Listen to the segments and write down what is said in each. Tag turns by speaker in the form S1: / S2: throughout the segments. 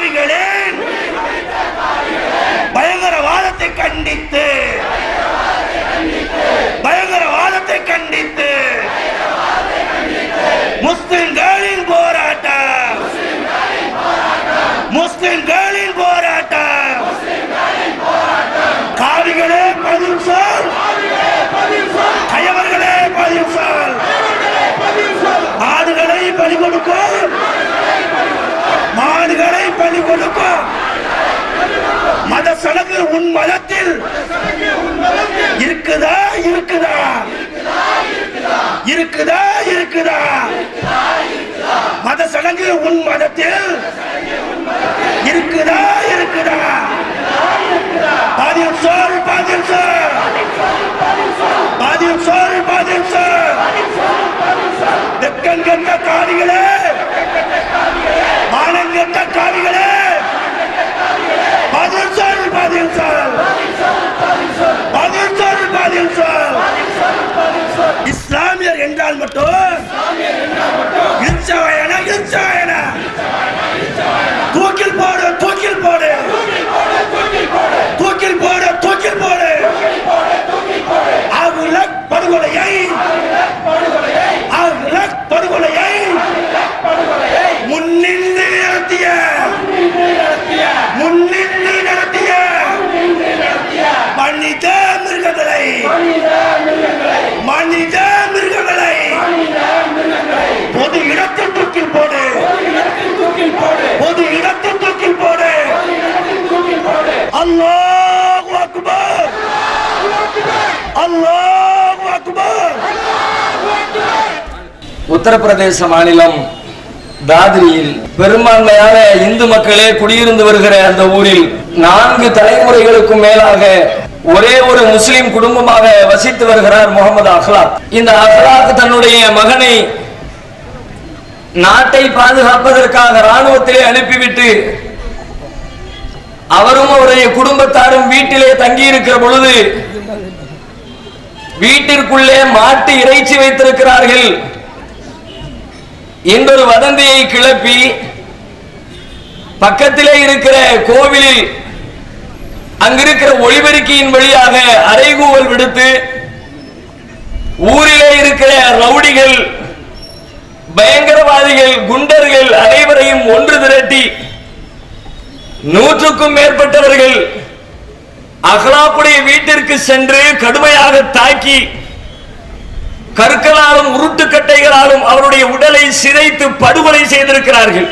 S1: பாவிகளே காவிகளின் பயங்கரவாதத்தை கண்டித்து பயங்கரவாதத்தை கண்டித்து முஸ்லிம்களின் போராட்டம் முஸ்லிம்களின் போராட்டம் காவிகளே பதில் சொல் கயவர்களே பதில் சொல் ஆடுகளை பலி கொடுக்கும் மாடுகளை மத சடங்கு உன் மதத்தில் இருக்குதா இருக்குதா? இருக்குதா இருக்குதா? மத சடங்கு உன் மதத்தில் இருக்குதா இருக்குதா பதில் சொல் பதில் சொல் பதில் சொல் பதில் சொல் வெக்கம் கெட்ட காவிகளே மானம் கெட்ட காவிகளே பதில் சொல் பதில் சொல் பதில் சொல் பதில் சொல் இஸ்லாமியர் என்றால் மட்டும் இச்சவயன இச்சவயன தூக்கில் போடு தூக்கில் போடு தூக்கில் போடு தூக்கில் போடு அகுலக் படுகொலையை அகுலக் படுகொலையை முன்னின்று நடத்திய முன்னின்று நடத்திய மனித மிருகங்களை மனித மிருகங்களை. பொது இடத்தில் தூக்கில் போடு. பொது இடத்தில் தூக்கில் போடு. அல்லாஹ் அக்பர். அல்லாஹ் அக்பர்.
S2: உத்தரப்பிரதேச மாநிலம் தாதிரியில் பெரும்பான்மையான இந்து மக்களே குடியிருந்து வருகிற அந்த ஊரில் நான்கு தலைமுறைகளுக்கும் மேலாக ஒரே ஒரு முஸ்லிம் குடும்பமாக வசித்து வருகிறார் முகமது அஹ்லாக். இந்த அஹ்லாக் தன்னுடைய மகனை நாட்டை பாதுகாப்பதற்காக ராணுவத்திலே அனுப்பிவிட்டு அவரும் அவருடைய குடும்பத்தாரும் வீட்டிலே தங்கியிருக்கிற பொழுது வீட்டிற்குள்ளே மாட்டு இறைச்சி வைத்திருக்கிறார்கள். என்றொரு வதந்தியை கிளப்பி பக்கத்திலே இருக்கிற கோவிலில் அங்கிருக்கிற ஒளிபெருக்கியின் வழியாக அறைகூவல் விடுத்து ஊரிலே இருக்கிற ரவுடிகள் பயங்கரவாதிகள் குண்டர்கள் அனைவரையும் ஒன்று திரட்டி நூற்றுக்கும் மேற்பட்டவர்கள் அகலாப்புடைய வீட்டிற்கு சென்று கடுமையாக தாக்கி கற்களாலும் உருட்டுக்கட்டைகளாலும் அவருடைய உடலை சிதைத்து படுகொலை செய்திருக்கிறார்கள்.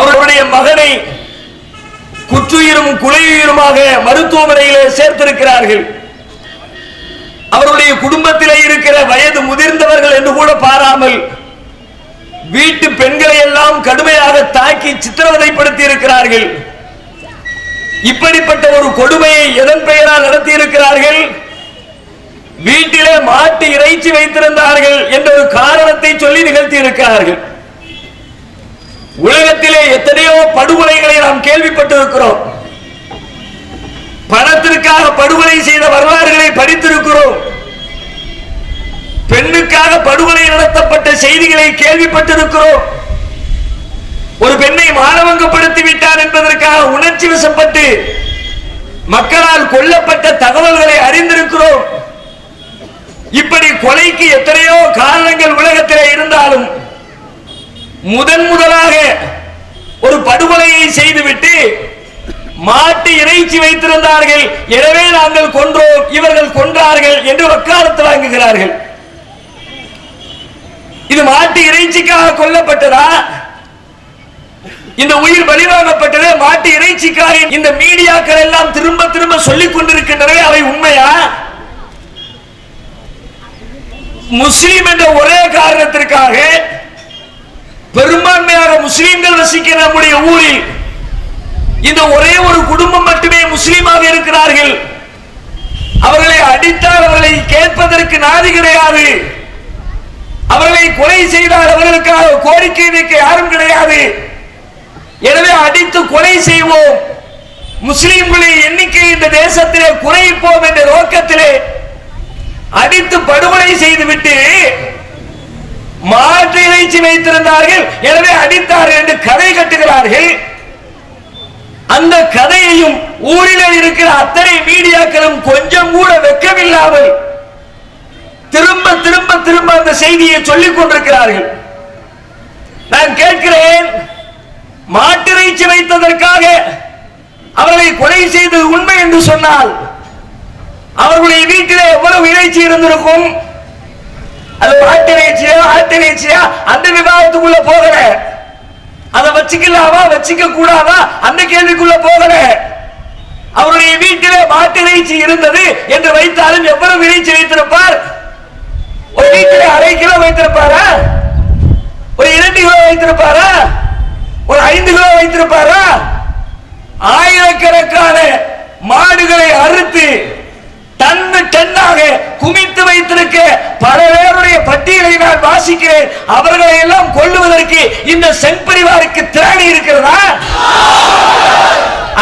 S2: அவருடைய மகனை குற்றுயிரும் குலையுயிருமாக மருத்துவமனையிலே சேர்த்திருக்கிறார்கள். அவருடைய குடும்பத்திலே இருக்கிற வயது முதிர்ந்தவர்கள் என்று கூட பாராமல் வீட்டு பெண்களை எல்லாம் கடுமையாக தாக்கி சித்திரவதைப்படுத்தி இருக்கிறார்கள் இப்படிப்பட்ட ஒரு கொடுமையை எதன் பெயரால் நடத்தி இருக்கிறார்கள் வீட்டிலே மாட்டு இறைச்சி வைத்திருந்தார்கள் என்ற ஒரு காரணத்தை சொல்லி நிகழ்த்தி இருக்கிறார்கள் உலகத்திலே எத்தனையோ படுகொலைகளை நாம் கேள்விப்பட்டிருக்கிறோம். பணத்திற்காக படுகொலை செய்த வரலாறுகளை படித்திருக்கிறோம். பெண்ணுக்காக படுகொலை நடத்தப்பட்ட செய்திகளை கேள்விப்பட்டிருக்கிறோம். ஒரு பெண்ணை மானவங்கப்படுத்தி விட்டார் என்பதற்காக உணர்ச்சி வசப்பட்டு மக்களால் கொல்லப்பட்ட தகவல்களை அறிந்திருக்கிறோம். இப்படி கொலைக்கு எத்தனையோ காரணங்கள் உலகத்திலே இருந்தாலும் முதன் முதலாக ஒரு படுகொலையை செய்துவிட்டு மாட்டு இறைச்சி வைத்திருந்தார்கள். எனவே நாங்கள் கொன்றோம் இவர்கள் கொன்றார்கள் என்று வக்காலத்து வாங்குகிறார்கள். இது மாட்டு இறைச்சிக்காக கொல்லப்பட்டதா? இந்த உயிர் பலிவாங்கப்பட்டது? மாட்டு இறைச்சிக்காக இந்த மீடியாக்கள் எல்லாம் திரும்ப திரும்ப சொல்லிக் கொண்டிருக்கின்றன அவை உண்மையா? முஸ்லிம் என்ற ஒரே காரணத்திற்காக பெரும்பான்மையாக முஸ்லிம்கள் வசிக்கிற நம்முடைய ஊரில் இந்த ஒரே ஒரு குடும்பம் மட்டுமே முஸ்லீமாக இருக்கிறார்கள். அவர்களை அடித்தால் அவர்களை கேட்பதற்கு நாதி கிடையாது. அவர்களை கொலை செய்தால் அவர்களுக்காக கோரிக்கை வைக்க யாரும் கிடையாது. எனவே அடித்து கொலை செய்வோம். முஸ்லிம்களின் எண்ணிக்கை இந்த தேசத்திலே குறைப்போம் என்ற நோக்கத்திலே அடித்து படுகொலை செய்துவிட்டு மாற்று இறைச்சி வைத்திருந்தார்கள். எனவே அடித்தார்கள் என்று கதை கட்டுகிறார்கள். அந்த கதையையும் ஊரில் இருக்கிற அத்தனை மீடியாக்களும் கொஞ்சம் கூட வெக்கமில்லாமல் திரும்ப திரும்ப திரும்ப அந்த செய்தியை சொல்லிக் கொண்டிருக்கிறார்கள். நான் கேட்கிறேன் மாட்டிறைச்சி வைத்ததற்காக அவர்களை கொலை செய்தது உண்மை என்று சொன்னால் அவர்களுடைய வீட்டிலே எவ்வளவு இறைச்சி இருந்திருக்கும்? அது மாட்டிறைச்சியா ஆட்டிறைச்சியா அந்த விவாதத்துக்குள்ள போகல. அதை வச்சுக்கலாமா வச்சுக்க கூடாதா அந்த கேள்விக்குள்ள போகல. அவருடைய வீட்டிலே மாட்டு இறைச்சி இருந்தது என்று வைத்தாலும் எவ்வளவு இறைச்சி வைத்திருப்பார் ஒரு வீட்டிலே அரை கிலோ வைத்திருப்பாரா? ஒரு இரண்டு கிலோ வைத்திருப்பாரா? ஒரு ஐந்து கிலோ வைத்திருப்பாரா? ஆயிரக்கணக்கான மாடுகளை அறுத்து டன்னு டன்னாக குமித்து வைத்திருக்க பல பேருடைய பட்டியலை நான் வாசிக்கிறேன். அவர்களை எல்லாம் கொள்ளுவதற்கு இந்த செம்பரிவாருக்கு திராணி இருக்கிறதா?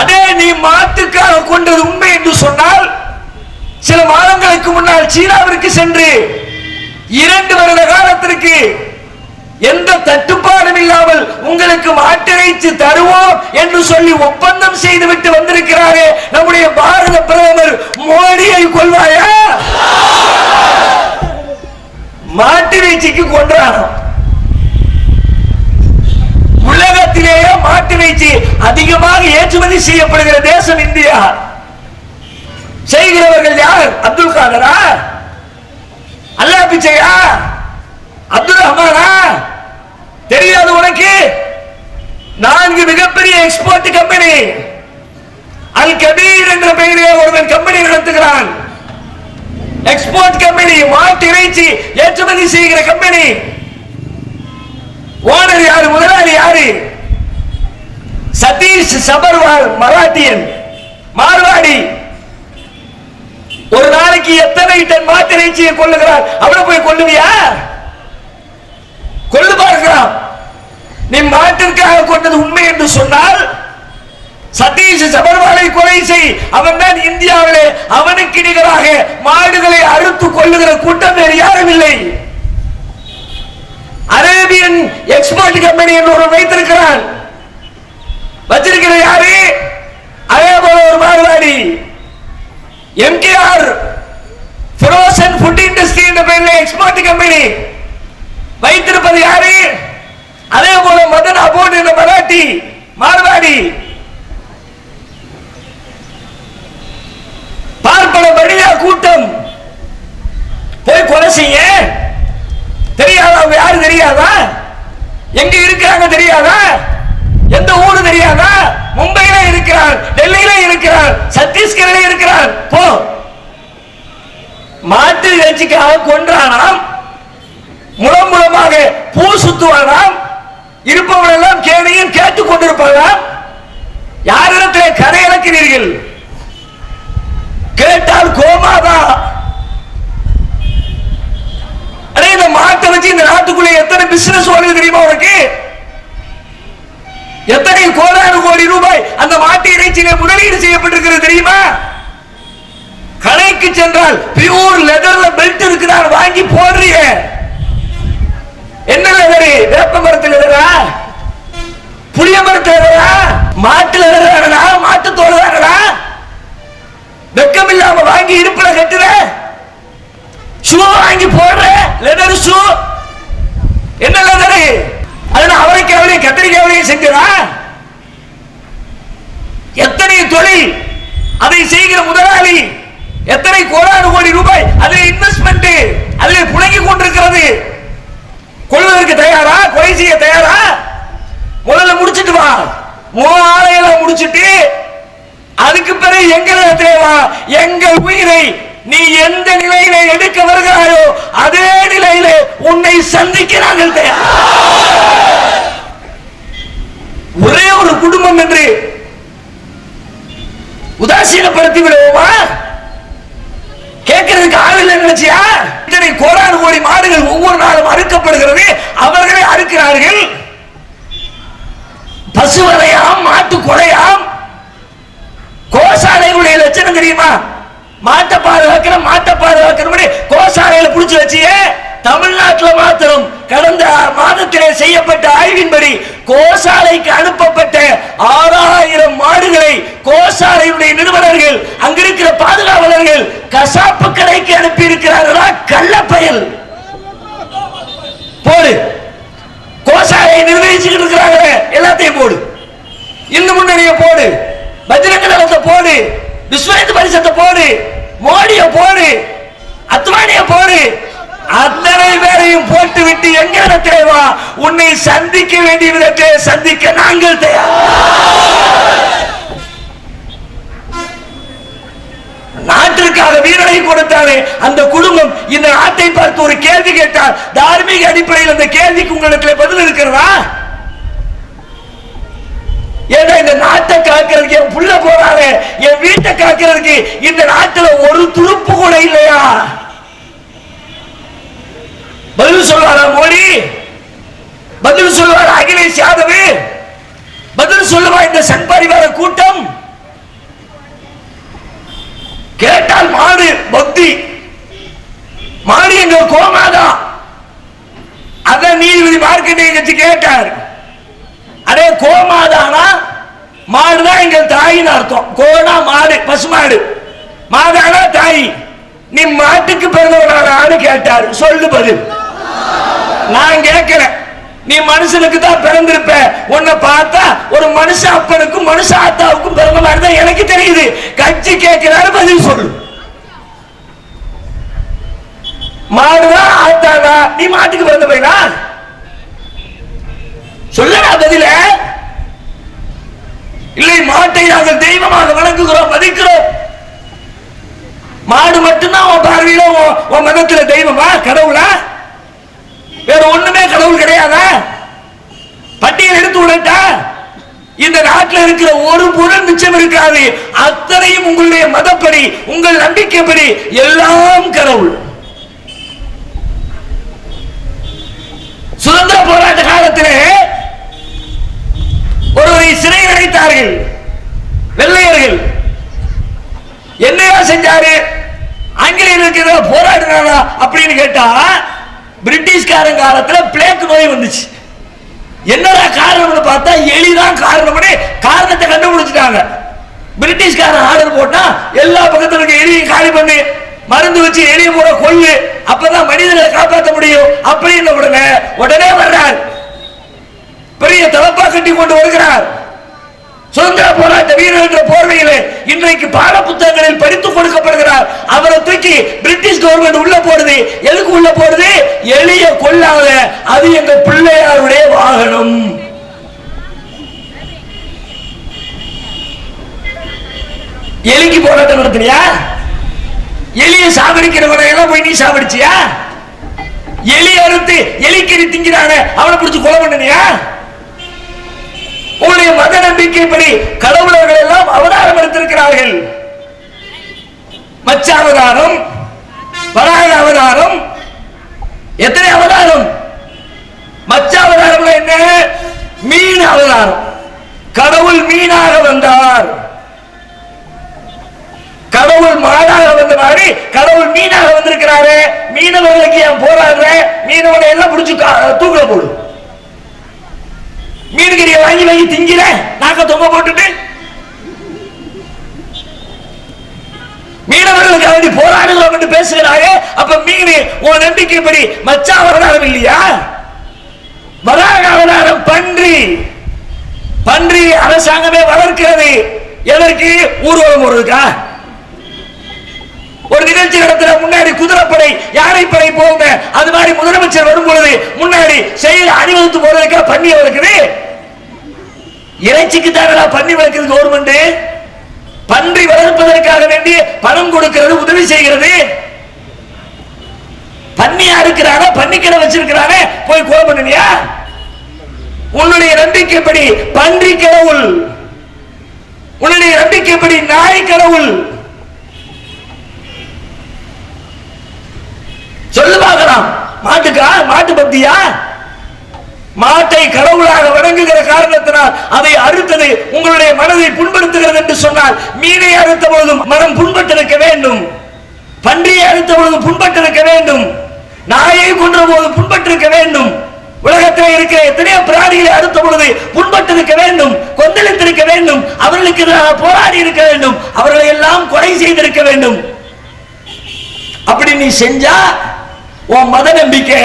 S2: அதே நீ மாத்துக்காக கொண்டது உண்மை என்று சொன்னால் சில மாதங்களுக்கு முன்னால் சீனாவிற்கு சென்று இரண்டு வருட காலத்திற்கு எந்த தட்டுப்பாடும் இல்லாமல் உங்களுக்கு மாட்டிறைச்சி தருவோம் என்று சொல்லி ஒப்பந்தம் செய்துவிட்டு வந்திருக்கிறாரே நம்முடைய பாரத பிரதமர் மோடியை கொள்வாயா மாட்டிறைச்சிக்கு கொன்றானோ உலகத்திலேயே மாட்டிறைச்சி அதிகமாக ஏற்றுமதி செய்யப்படுகிற தேசம் இந்தியா. செய்கிறவர்கள் யார்? அப்துல் காதரா? அல்லா பிச்சையா? அப்துல் ரஹ்மானா? தெரியாது உனக்கு? நான்கு மிகப்பெரிய எக்ஸ்போர்ட் கம்பெனி அல் கபீர் என்ற பெயரே ஒருவன் கம்பெனி நடத்துகிறான். எக்ஸ்போர்ட் கம்பெனி மாட்டு இறைச்சி ஏற்றுமதி செய்கிற கம்பெனி ஓனர் யாரு? முதலாளி யாரு? சதீஷ் சபர்வால் மராட்டியன் மார்வாடி. ஒரு நாளைக்கு எத்தனை டன் மாட்டு இறைச்சியை கொள்ளுகிறார்? அவனை போய் கொள்ளுவியா கொள்ளு பார்க்கிறான். நீ மாட்டிற்காக கொண்டது உண்மை என்று சொன்னால் சதீஷ் சபர்வாலை கொலை செய் அவன் தான் இந்தியாவிலே அவனுக்கு நிகராக மாடுகளை அறுத்து கொள்ளுகிற கூட்டம் வேறு யாரும் இல்லை. அரேபியன் எக்ஸ்போர்ட் கம்பெனி என்று ஒரு வைத்திருக்கிறான் வச்சிருக்கிற யாரு? அதே போல ஒரு Marwari MKR frozen food industry என்ற பெயரில் எக்ஸ்போர்ட் கம்பெனி வைத்திருப்பது யாரு? அதே போல மதன் அபோட் என்ற மராட்டி மார்வாடி. பார்ப்பன வழியா கூட்டம். போய் கொலை செய்ய? தெரியாதா? அவங்க யாரு தெரியாதா? எங்க இருக்கிறாங்க தெரியாதா? எந்த ஊரு தெரியாதா? மும்பையில இருக்கிறார் டெல்லியில இருக்கிறார் சத்தீஸ்கர்ல இருக்கிறார். போ. மாட்டு இறைச்சிக்காக கொன்றானாம். முளம் முழமாக பூ சுத்துவானாம். இருப்பவனெல்லாம் கேடையும் கேட்டுக் கொண்டிருப்பானாம் யாரிடத்திலே கதை இழக்கிறீர்கள்? கேட்டால் கோமாதா? அடே இந்த மாட்டை வச்சு இந்த நாட்டுக்குள்ள எத்தனை பிசினஸ் ஓடுது தெரியுமா உனக்கு? எத்தனை கோடானு கோடி ரூபாய் அந்த மாட்டு இறைச்சியிலே முதலீடு செய்யப்பட்டிருக்கிறது தெரியுமா? கடைக்கு சென்றால் பியூர் லெதர்ல பெல்ட் இருக்கிறார் வாங்கி போடுறீங்க என்ன லெதரு வேப்ப வேண்டிய விதத்தை சந்திக்க நாங்கள் தயார். நாட்டிற்காக வீரனை கொடுத்தாலே அந்த குடும்பம் இந்த நாட்டை பார்த்து ஒரு கேள்வி கேட்டால் தார்மீக அடிப்படையில் அந்த கேள்விக்கு உங்களுக்கு பதில் இருக்கிறதா? ஏன்னா இந்த நாட்டை காக்கிறதுக்கு என் புள்ள போறாரு என் வீட்டை காக்கிறதுக்கு இந்த நாட்டுல ஒரு துருப்பு கூட இல்லையா? பதில் சொல்வாரா மோடி? பதில் சொல்வாரா அகிலேஷ் யாதவ். பதில் சொல்லுவா இந்த சங் பரிவார கூட்டம். கேட்டால் மாடு பக்தி. மாடு எங்க கோமாதா. அத நீதிபதி மார்க்கெட்டிங் கட்சி கேட்டார். அதே கோமாதானா? மாடுதான் எங்க தாயின்னு அர்த்தம். கோனா மாடு பசு மாடு. மாதானா தாய். நீ மாட்டுக்கு பிறந்தவனானு கேட்டார். சொல்லு பதில். நான் கேட்கிறேன் நீ மனுஷனுக்கு தான் பிறந்திருப்ப. உன்னை பார்த்தா ஒரு மனுஷ அப்பனுக்கும் மனுஷ ஆத்தாவுக்கும் பிறந்த மாதிரி தான் எனக்கு தெரியுது. கட்சி கேட்கிறாரு பதில் சொல்லு. மாடுதான் ஆத்தானா? நீ மாட்டுக்கு பிறந்த பையனா? சொல்லடா பதில. இல்லை மாட்டை நாங்கள் தெய்வமாக வணங்குகிறோம் மதிக்கிறோம். மாடு மட்டும்தான் உன் பார்வையில உன் உன் மதத்துல தெய்வமா கடவுளா? வேற ஒண்ணுமே கடவுள் கிடையாதா? பட்டியல் எடுத்து விடட்டா? இந்த நாட்டில் இருக்கிற ஒரு பொருள் மிச்சம் இருக்காது. அத்தனையும் உங்களுடைய மதப்படி உங்கள் நம்பிக்கைப்படி எல்லாம் கடவுள். சுதந்திர போராட்ட காலத்திலே ஒருவரை சிறையில் அடைத்தார்கள். வெள்ளையர்கள். என்னையா செஞ்சாரு? ஆங்கிலேயர்களுக்கு ஏதாவது போராடினாரா அப்படின்னு கேட்டா பிரிட்டிஷ்காரன் காலத்தில் பிளேக் நோய் வந்துச்சு. என்னடா காரணம்னு பார்த்தா எலிதான் காரணம்னு காரணத்தை கண்டுபிடிச்சிட்டாங்க. பிரிட்டிஷ்காரன் ஆர்டர் போட்டா எல்லா பக்கத்துல இருக்க எலியும் காலி பண்ணு. மருந்து வச்சு எலிய போட கொள்ளு அப்பதான் மனிதனை காப்பாற்ற முடியும். அப்படின்னு உடனே உடனே வர்றார். பெரிய தலப்பா கட்டி கொண்டு வருகிறார். சுதந்திர போராட்ட வீரர் என்ற போர்வையிலே இன்றைக்கு பாட புத்தகங்களில் படித்து கொடுக்கப்படுகிறார். அவரை தூக்கி பிரிட்டிஷ் கவர்மெண்ட் உள்ள போடுது. எதுக்கு உள்ள போடுது? எளிய கொள்ளாத அது எங்க பிள்ளையாருடைய வாகனம். எலிக்கு போராட்டம் நடத்தினியா? எலிய சாவடிக்கிறவனை எல்லாம் போய் நீ சாவடிச்சியா எலி அறுத்து எலிக்கறி திங்கிறான அவனை பிடிச்சி கொலை பண்ணனியா? உங்களுடைய மத நம்பிக்கைப்படி கடவுளர்கள் எல்லாம் அவதாரம் எடுத்திருக்கிறார்கள் மச்ச அவதாரம் வராக அவதாரம் எத்தனை அவதாரம்? மச்ச அவதாரம் என்ன? மீன் அவதாரம். கடவுள் மீனாக வந்தார். கடவுள் மாடாக வந்த மாதிரி கடவுள் மீனாக வந்திருக்கிறாரு. மீனவர்களுக்கு ஏன் போராடுற? மீனவனை எல்லாம் பிடிச்சு கா- போடும் மீன்கறியை வாங்கி வாங்கி திங்கிற நாக்க தொங்க போட்டுட்டு மீனவர்களுக்கு வேண்டி போராடுகிறோம் என்று பேசுகிறாரே அப்ப மீன் உன் நம்பிக்கைப்படி மச்சா வரலாறு இல்லையா? வராக அவதாரம் பன்றி. பன்றி அரசாங்கமே வளர்க்கிறது. எதற்கு? ஊர்வலம் வருதுக்கா ஒரு நிகழ்ச்சி நடத்துற முன்னாடி குதிரைப்படை யானைப்படை போங்க அது மாதிரி முதலமைச்சர் வரும் பொழுது முன்னாடி செயல் அணிவகுத்து போறதுக்கா பண்ணி வளர்க்குது இறைச்சிக்கு தேவையா பன்னி வளர்க்குது கவர்மெண்ட் பன்றி வளர்ப்பதற்காக வேண்டி பணம் கொடுக்கிறது உதவி செய்கிறது. பன்னியா இருக்கிறாரா பன்னிக்கடை வச்சிருக்கிறானே. போய் கொலை பண்ணுவியா உன்னுடைய நம்பிக்கைப்படி பன்றி கடவுள். உன்னுடைய நம்பிக்கைப்படி நாய் கடவுள். சொல்லு பார்க்கலாம். மாட்டுக்கா? மாட்டு பக்தியா? மாட்டை கடவுளாக வணங்குகிற காரணத்தினால் அதை அறுத்தது உங்களுடைய மனதை புண்படுத்துகிறது என்று சொன்னால் மீனை அறுத்த பொழுதும் மனம் புண்பட்டிருக்க வேண்டும். பன்றியை அறுத்த பொழுது புண்பட்டிருக்க வேண்டும். நாயை கொன்ற போது புண்பட்டிருக்க வேண்டும். உலகத்தில் இருக்கிற எத்தனையோ பிராணிகளை அறுத்த பொழுது புண்பட்டிருக்க வேண்டும் கொந்தளித்திருக்க வேண்டும் அவர்களுக்கு எதிராக போராடி இருக்க வேண்டும் அவர்களை எல்லாம் கொலை செய்திருக்க வேண்டும். அப்படி நீ செஞ்சா உன் மத நம்பிக்கை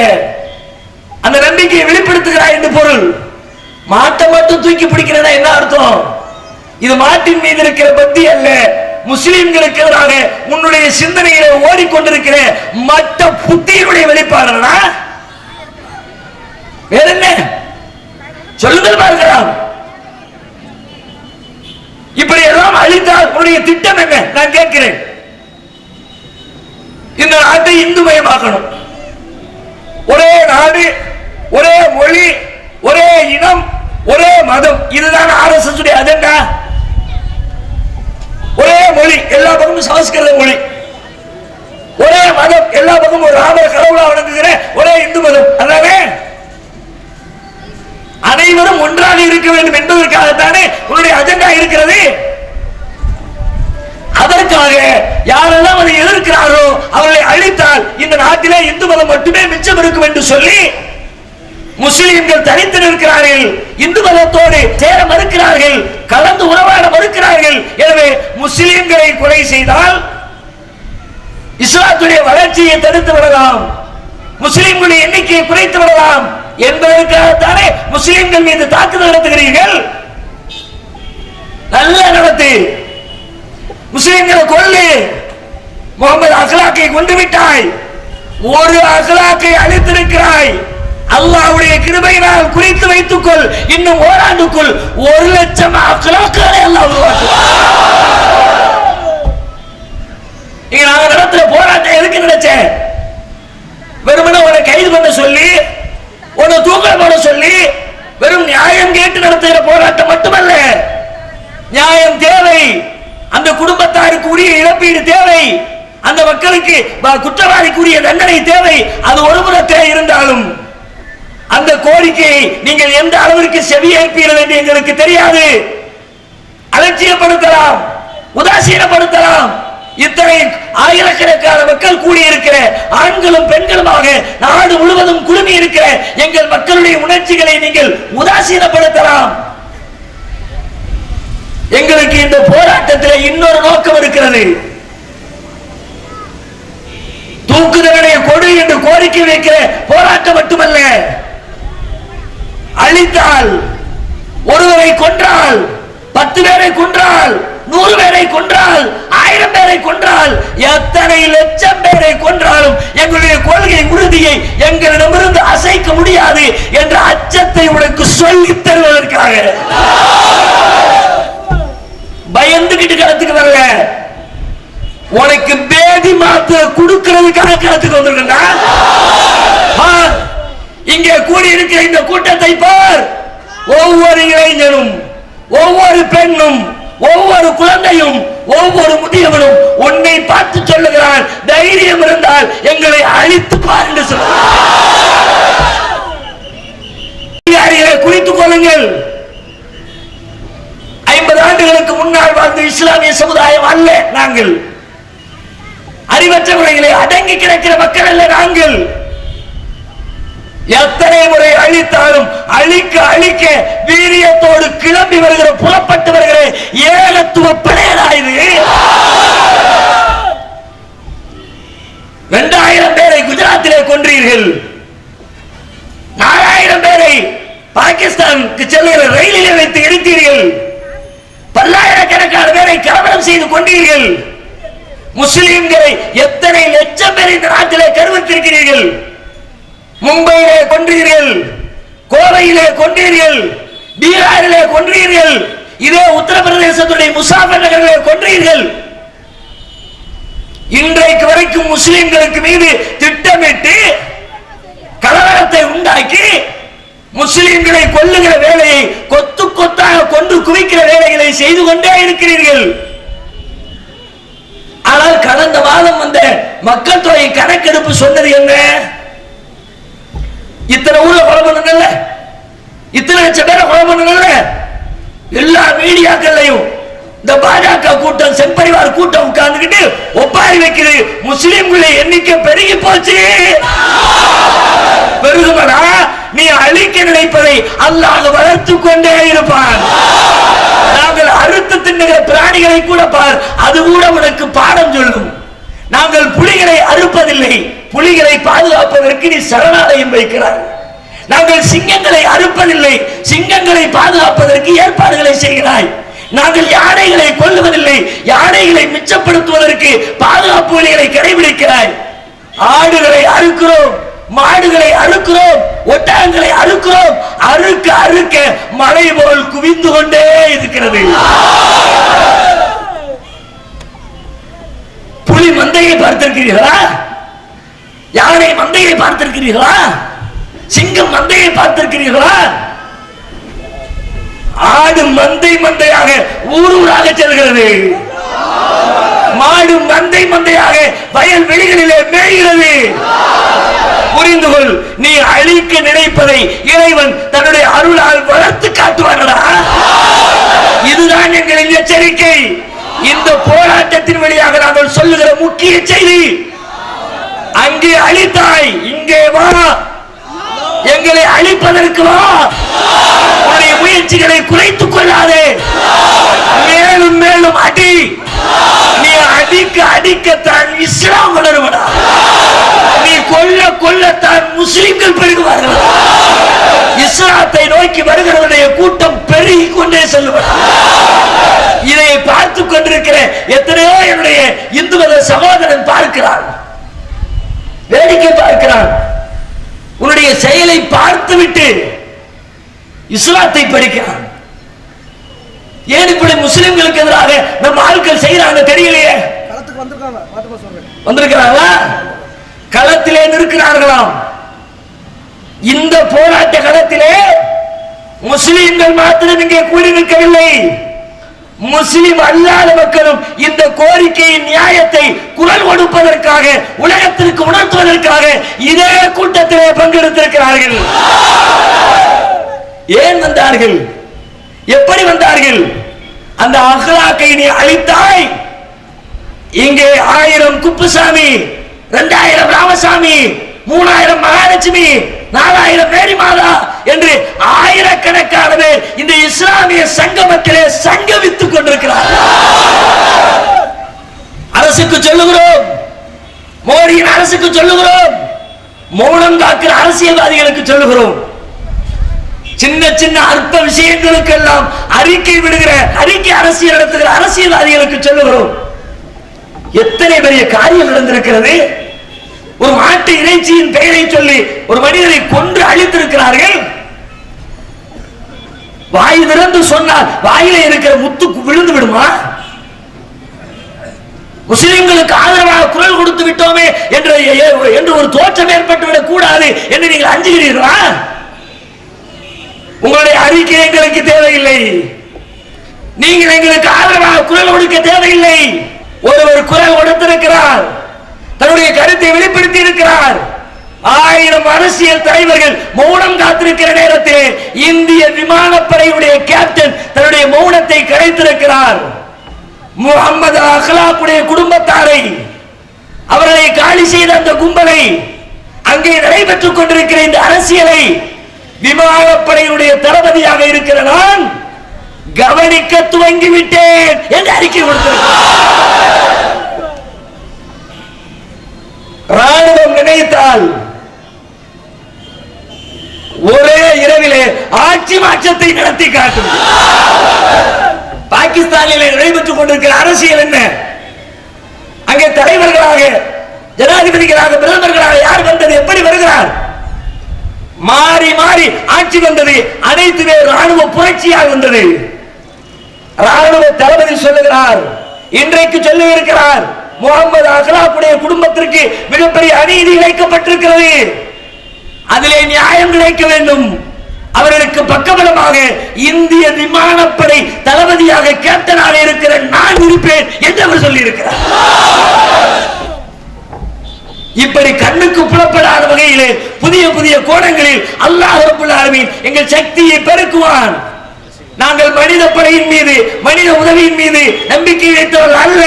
S2: அந்த நம்பிக்கையை வெளிப்படுத்துகிறாய் என்று பொருள். மாட்டை மட்டும் தூக்கி பிடிக்கிறதா என்ன அர்த்தம்? இது மாட்டின் மீது இருக்கிற பக்தி அல்ல. முஸ்லிம்களுக்கு எதிராக உன்னுடைய சிந்தனைகளை ஓடிக்கொண்டிருக்கிற மற்ற புத்தியினுடைய வெளிப்பாடுனா வேற என்ன? சொல்லுங்கள் பார்க்கலாம். இப்படி எல்லாம் அழித்தால் உன்னுடைய திட்டம் என்ன? நான் கேட்கிறேன். இந்த நாட்டை இந்து மயமாக்கணும் ஒரே நாடு ஒரே மொழி ஒரே இனம் ஒரே மதம். இதுதான் ஆர் எஸ் எஸ் அஜெண்டா ஒரே மொழி எல்லா பக்கமும் சமஸ்கிருத மொழி. ஒரே மதம் எல்லா பக்கமும் ராமர் கடவுளா வணங்குகிற ஒரே இந்து மதம். அதானே? அனைவரும் ஒன்றாக இருக்க வேண்டும் என்பதற்காகத்தானே உன்னுடைய அஜெண்டா இருக்கிறது. அதற்காக யாரெல்லாம் அதை எதிர்க்கிறாரோ அவர்களை அழித்தால் இந்த நாட்டிலே இந்து மதம் மட்டுமே மிச்சம் இருக்கும் என்று சொல்லி முஸ்லிம்கள் தனித்து நிற்கிறார்கள். இந்து மதத்தோடு சேர மறுக்கிறார்கள். கலந்து உறவாட மறுக்கிறார்கள். எனவே முஸ்லிம்களை கொலை செய்தால் இஸ்லாத்துடைய வளர்ச்சியை தடுத்து விடலாம். முஸ்லிம்களுடைய எண்ணிக்கையை குறைத்து விடலாம். என்பதற்காகத்தானே முஸ்லிம்கள் மீது தாக்குதல் நடத்துகிறீர்கள்? நல்ல நடத்து. முஸ்லிம்களை கொள்ளு முகமது அகலாக்கை கொண்டு விட்டாய். ஒரு அகலாக்கை அழித்திருக்கிறாய் அல்லாவுடைய கிருபையினால் குறித்து வைத்துக்கொள். இன்னும் ஓராண்டுக்குள் ஒரு லட்சம் அகலாக்களை அல்லாஹ் உருவாக்குவார் நாங்க நடத்துற போராட்டம் எதுக்கு நினைச்சேன்? வெறுமனே உன கைது பண்ண சொல்லி உன்னை தூக்கல போட சொல்லி வெறும் நியாயம் கேட்டு நடத்துகிற போராட்டம் மட்டுமல்ல. நியாயம் தேவை. அந்த குடும்பத்தாருக்கு உரிய இழப்பீடு தேவை. அந்த மக்களுக்கு குற்றவாளிக்குரிய தண்டனை தேவை. அது ஒருபுறத்தே இருந்தாலும் அந்த கோரிக்கையை நீங்கள் எந்த அளவிற்கு செவியேற்பீர்கள் என்று எங்களுக்கு தெரியாது. அலட்சியப்படுத்தலாம் உதாசீனப்படுத்தலாம். இத்தனை ஆயிரக்கணக்கான மக்கள் கூடியிருக்கிற ஆண்களும் பெண்களுமாக நாடு முழுவதும் குழுமி இருக்கிற எங்கள் மக்களுடைய உணர்ச்சிகளை நீங்கள் உதாசீனப்படுத்தலாம். எங்களுக்கு இந்த போராட்டத்தில் இன்னொரு நோக்கம் இருக்கிறது. தூக்கு தண்டனை கொடு என்று கோரிக்கை வைக்கிற போராட்டம் மட்டுமல்ல. அழித்தால் ஒருவரை கொன்றால் பத்து பேரை கொன்றால் நூறு பேரை கொன்றால் ஆயிரம் பேரை கொன்றால் எத்தனை லட்சம் பேரை கொன்றாலும் எங்களுடைய கொள்கை உறுதியை எங்களிடமிருந்து அசைக்க முடியாது என்ற அச்சத்தை உனக்கு சொல்லித் தருவதற்காக. பயந்துகிட்டு களத்துக்கு வரல. உனக்கு பேதி மாத்து கொடுக்கிறதுக்காக களத்துக்கு வந்திருக்கா இங்கே கூடியிருக்கிற இந்த கூட்டத்தை பார். ஒவ்வொரு இளைஞனும் ஒவ்வொரு பெண்ணும் ஒவ்வொரு குழந்தையும் ஒவ்வொரு முதியவனும் உன்னை பார்த்து சொல்லுகிறான் தைரியம் இருந்தால் எங்களை அழித்து பார் என்று சொல்லுகிறான் குறித்துக் கொள்ளுங்கள். ஐம்பது ஆண்டுகளுக்கு முன்னால் வாழ்ந்த இஸ்லாமிய சமுதாயம் அல்ல நாங்கள். அறிவற்றவர்களை அடங்கி கிடக்கிற மக்கள் அல்ல நாங்கள். எத்தனை முறை அழித்தாலும் அழிக்க அழிக்க வீரியத்தோடு கிளம்பி வருகிற புறப்பட்டு வருகிற ஏகத்துவ பிழையடா இது இரண்டாயிரம் பேரை குஜராத்திலே கொன்றீர்கள். நாலாயிரம் பேரை பாகிஸ்தானுக்கு செல்லுகிற ரயிலிலே வைத்து எரித்தீர்கள் பல்லாயிரக்கணக்கான பேரை கலவரம் செய்து கொண்டீர்கள் முஸ்லிம்களை எத்தனை லட்சம் பேர் இந்த நாட்டிலே கருவித்திருக்கிறீர்கள் மும்பையிலே கொன்றீர்கள் கோவையிலே கொன்றீர்கள் பீகாரிலே கொன்றீர்கள் இதே உத்தரப்பிரதேசத்துடைய முசாஃபர் நகரிலே கொன்றீர்கள். இன்றைக்கு வரைக்கும் முஸ்லிம்களுக்கு மீது திட்டமிட்டு கலவரத்தை உண்டாக்கி முஸ்லிம்களை கொல்லுகிற வேலையை கொத்து கொத்தாக கொண்டு குவிக்கிற வேலைகளை செய்து கொண்டே இருக்கிறீர்கள். ஆனால் கடந்த மாதம் வந்த மக்கள் தொகை கணக்கெடுப்பு சொன்னது என்ன? இத்தனை ஊர்ல கொலை பண்ணுங்கல்ல? இத்தனை லட்சம் பேரை கொலை பண்ணுங்கல்ல? எல்லா மீடியாக்கள்லையும் இந்த பாஜக கூட்டம் செம்பரிவார் கூட்டம் உட்கார்ந்துக்கிட்டு ஒப்பாரி வைக்கிறது. முஸ்லிம்களை எண்ணிக்கை பெருகி போச்சு. பெருகுமனா நீ அழிக்க நினைப்பதை அல்லாஹ் வளர்த்து கொண்டே இருப்பான். நாங்கள் அறுத்து தின்னுகிற பிராணிகளை கூட பார் அது கூட உனக்கு பாடம் சொல்லும். நாங்கள் புலிகளை அறுப்பதில்லை. புலிகளை பாதுகாப்பதற்கு நீ சரணாலயம் வைக்கிறார் நாங்கள் சிங்கங்களை அறுப்பதில்லை சிங்கங்களை பாதுகாப்பதற்கு ஏற்பாடுகளை செய்கிறாய். நாங்கள் யானைகளை கொல்லுவதில்லை யானைகளை மிச்சப்படுத்துவதற்கு பாதுகாப்பு வழிகளை கடைபிடிக்கிறாய். ஆடுகளை அறுக்கிறோம் மாடுகளை அறுக்கிறோம் ஒட்டகங்களை அறுக்கிறோம். அறுக்க அறுக்க மழை போல் குவிந்து கொண்டே இருக்கிறது. புலி மந்தையை பார்த்திருக்கிறீர்களா? யானை மந்தையை பார்த்திருக்கிறீர்களா? சிங்கம் மந்தையை பார்த்திருக்கிறீர்களா? ஆடு மந்தை மந்தையாக ஊர் ஊராக செல்கிறது. மாடு மந்தை மந்தையாக வயல் வெளிகளிலே மேய்கிறது. புரிந்து கொள் நீ அழிக்க நினைப்பதை இறைவன் தன்னுடைய அருளால் வளர்த்து காட்டுவார்களா இதுதான் எங்களின் எச்சரிக்கை. இந்த போராட்டத்தின் வழியாக நாங்கள் சொல்லுகிற முக்கிய செய்தி. அங்கே அழித்தாய் இங்கே வா. எங்களை அழிப்பதற்கு வா. உன்னுடைய முயற்சிகளை குறைத்துக் கொள்ளாதே. மேலும் மேலும் அடி. நீ அடிக்க அடிக்கத்தான் இஸ்லாம் வளருவடா நீ கொல்ல கொல்லத்தான் முஸ்லிம்கள் பெருகுவார்கள். இஸ்லாத்தை நோக்கி வருகிறவருடைய கூட்டம் பெருகி கொண்டே செல்லுவடா இதை பார்த்து கொண்டிருக்கிற எத்தனையோ என்னுடைய இந்து மத சகோதரன் பார்க்கிறான் வேடிக்கை பார்க்கிறான். உன்னுடைய செயலை பார்த்துவிட்டு இஸ்லாத்தை படிக்கிறான். ஏன் இப்படி முஸ்லிம்களுக்கு எதிராக நம்ம ஆட்கள் செய்யறாங்க தெரியலையே? வந்திருக்கிறாங்களா? களத்திலே நிற்கிறார்களாம். இந்த போராட்ட களத்திலே முஸ்லிம்கள் மாத்திரம் இங்கே கூடி நிற்கவில்லை. முஸ்லிம் அல்லாத மக்களும் இந்த கோரிக்கையின் நியாயத்தை குரல் கொடுப்பதற்காக உலகத்திற்கு உணர்த்துவதற்காக இதே கூட்டத்திலே பங்கெடுத்திருக்கிறார்கள். ஏன் வந்தார்கள்? எப்படி வந்தார்கள்? அந்த அகலாக்கை நீ அழித்தாய். இங்கே ஆயிரம் குப்புசாமி இரண்டாயிரம் ராமசாமி மூணாயிரம் மகாலட்சுமி நாலாயிரம் மேரி மாதா என்று ஆயிரக்கணக்கான பேர் இந்த இஸ்லாமிய சங்கமத்திலே சங்கமித்துக் கொண்டிருக்கிறார் அரசுக்கு சொல்லுகிறோம். மோடியின் அரசுக்கு சொல்லுகிறோம். மௌனம் காக்கிற அரசியல்வாதிகளுக்கு சொல்லுகிறோம். சின்ன சின்ன அற்ப விஷயங்களுக்கெல்லாம் அறிக்கை விடுகிற அறிக்கை அரசியல் நடத்துகிற அரசியல்வாதிகளுக்கு சொல்லுகிறோம். எத்தனை பெரிய காரியம் நடந்திருக்கிறது? ஒரு மாட்டு இறைச்சியின் பெயரை சொல்லி ஒரு மனிதரை கொன்று அழித்திருக்கிறார்கள். வாய் திறந்து சொன்னால் வாயில இருக்கிற முத்து விழுந்து விடுமா? முஸ்லிம்களுக்கு ஆதரவாக குரல் கொடுத்து விட்டோமே என்று என்று ஒரு தோற்றம் ஏற்பட்டுவிடக் கூடாது என்று நீங்கள் அஞ்சுகிறீர்களா? உங்களுடைய அறிக்கை எங்களுக்கு தேவையில்லை. நீங்கள் எங்களுக்கு ஆதரவாக குரல் கொடுக்க தேவையில்லை. ஒருவர் குரல் கொடுத்திருக்கிறார். தன்னுடைய கருத்தை வெளிப்படுத்தி இருக்கிறார். ஆயிரம் அரசியல் தலைவர்கள் மௌனம் காத்திருக்கிற நேரத்தில் இந்திய விமானப்படையுடைய கேப்டன் தன்னுடைய மௌனத்தை கரைத்திருக்கிறார். முகமது அஹ்லாக்குடைய குடும்பத்தாரை அவர்களை காலி செய்த அந்த கும்பலை அங்கே நடைபெற்றுக் கொண்டிருக்கிற இந்த அரசியலை விமானப்படையினுடைய தளபதியாக இருக்கிற நான் கவனிக்க துவங்கி விட்டேன் என்று அறிக்கை கொடுத்திருக்கிறார். ராணுவம் நினைத்தால் ஒரே இரவிலே ஆட்சி மாற்றத்தை நடத்தி காட்டும். பாகிஸ்தானிலே நடைபெற்றுக் கொண்டிருக்கிற அரசியல் என்ன? அங்கே தலைவர்களாக ஜனாதிபதிகளாக பிரதமர்களாக யார் வந்தது? எப்படி வருகிறார்? மாறி மாறி ஆட்சி வந்தது. அனைத்துமே ராணுவ புரட்சியாக வந்தது. ராணுவ தளபதி சொல்லுகிறார் இன்றைக்கு சொல்லி இருக்கிறார் முகமது அகலாப்புடைய குடும்பத்திற்கு மிகப்பெரிய அநீதி இழைக்கப்பட்டிருக்கிறது. அதிலே நியாயம் கிடைக்க வேண்டும். அவர்களுக்கு பக்கபலமாக இந்திய விமானப்படை தளபதியாக கேப்டனாக இருக்கிற நான் இருப்பேன் என்று அவர் சொல்லியிருக்கிறார். இப்படி கண்ணுக்கு புலப்படாத வகையிலே புதிய புதிய கோணங்களில் அல்லாஹ் ரப்புல் ஆலமீன் எங்கள் சக்தியை பெருக்குவான். நாங்கள் மனித படையின் மீது மனித உதவியின் மீது நம்பிக்கை வைத்தவர்கள் அல்ல.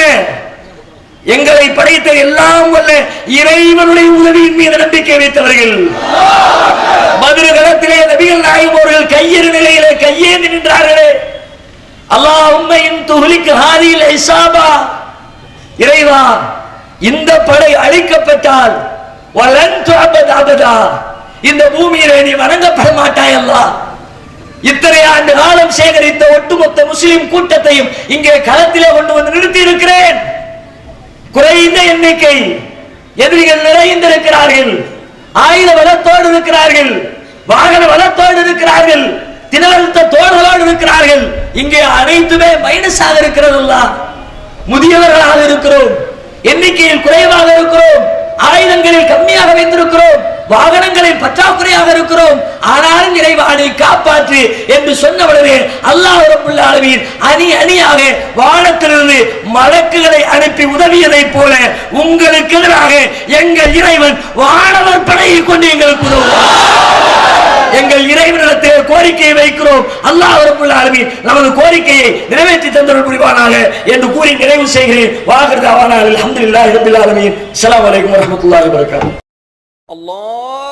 S2: எங்களை படைத்த எல்லாம் வல்ல இறைவனுடைய உதவியின் மீது நம்பிக்கை வைத்தவர்கள். மதுரகலத்திலே நபிகள் நாயகம் அவர்கள் கையெறு நிலையிலே கையேந்தி நின்றார்களே. அல்லாஹ் உண்மையின் துகுலிக்கு ஹாதியில் இசாபா. இறைவா இந்த படை அழிக்கப்பட்டால் வலன் அபதா. இந்த பூமியிலே நீ வணங்கப்பட மாட்டாய் அல்லாஹ். இத்தனை ஆண்டு காலம் சேகரித்த ஒட்டுமொத்த முஸ்லிம் கூட்டத்தையும் இங்கே களத்திலே கொண்டு வந்து நிறுத்தி இருக்கிறேன் குறைந்த எண்ணிக்கை எதிரிகள் நிறைந்திருக்கிறார்கள். ஆயுத வளத்தோடு இருக்கிறார்கள். வாகன வளத்தோடு இருக்கிறார்கள். தினவழுத்த தோள்களோடு இருக்கிறார்கள். இங்கே அனைத்துமே மைனஸாக இருக்கிறது முதியவர்களாக இருக்கிறோம். எண்ணிக்கையில் குறைவாக இருக்கிறோம். ஆயுதங்களில் கம்மியாக வைத்திருக்கிறோம். வாகனங்களில் பற்றாக்குறையாக இருக்கிறோம். ஆனாலும் இறைவானை காப்பாற்று என்று சொன்னவளவே அல்லாஹ் ரப்புல் அணி அணியாக வானத்திலிருந்து மலக்குகளை அனுப்பி உதவியதைப் போல உங்களுக்கு எதிராக எங்கள் இறைவன் வானவர் படையை கொண்டு எங்களுக்கு உதவுவார். எங்கள் இறைவனிடத்தில் கோரிக்கையை வைக்கிறோம். அல்லாஹ் ரப்புல் ஆலமீன் நமது கோரிக்கையை நிறைவேற்றி தந்தருள் புரிவானாக என்று கூறி நிறைவு செய்கிறேன். வாகிருதாவான அலமதுல்லாஹி ரபில் ஆலமீன். அஸ்ஸலாமு அலைக்கும் வரஹ்மத்துல்லாஹி வபரகாத்துஹு.
S3: Allah